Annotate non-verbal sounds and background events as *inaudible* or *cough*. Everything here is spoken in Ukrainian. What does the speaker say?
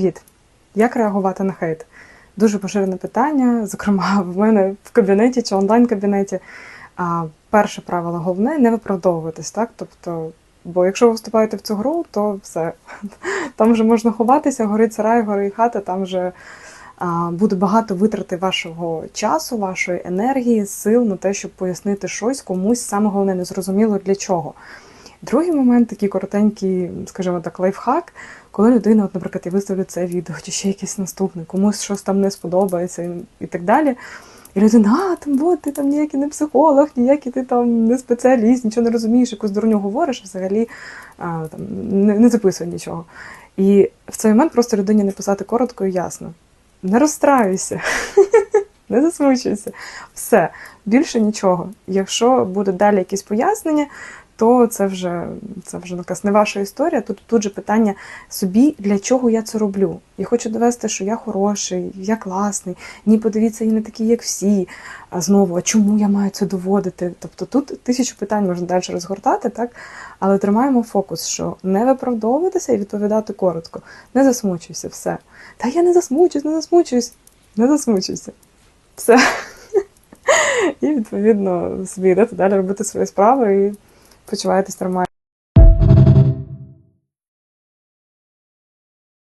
Привіт! Як реагувати на хейт? Дуже поширене питання, зокрема, *laughs* в мене в кабінеті чи онлайн-кабінеті. А, перше правило головне не виправдовуватись, так? Тобто, бо якщо ви вступаєте в цю гру, то все. *laughs* Там вже можна ховатися, горить сарай, горить хата, там вже а, буде багато витрати вашого часу, вашої енергії, сил на те, щоб пояснити щось комусь, саме головне, незрозуміло для чого. Другий момент, такий коротенький, скажімо так, лайфхак, коли людина, от, наприклад, я виставлю це відео, чи ще якесь наступне, комусь щось там не сподобається і, так далі. І людина, а там от ти там ніякий не психолог, ніякий ти там не спеціаліст, нічого не розумієш, якусь дурню говориш, взагалі а, там, не, не записує нічого. І в цей момент просто людині написати коротко і ясно. Не розстраюйся, *laughs* не засмучуйся. Все, більше нічого. Якщо буде далі якісь пояснення, то це вже це вже якась не ваша історія. Тут тут же питання собі, для чого я це роблю. Я хочу довести, що я хороший, я класний. Ні, подивіться, я не такий, як всі. А знову, а чому я маю це доводити? Тобто тут тисячу питань можна далі розгортати, так? Але тримаємо фокус, що не виправдовуватися і відповідати коротко. Не засмучуйся, все. Та я не засмучуюсь, не засмучуюсь, не засмучуйся. Все. *laughs* І відповідно собі йдете далі робити свої справи і почуваєтесь нормально.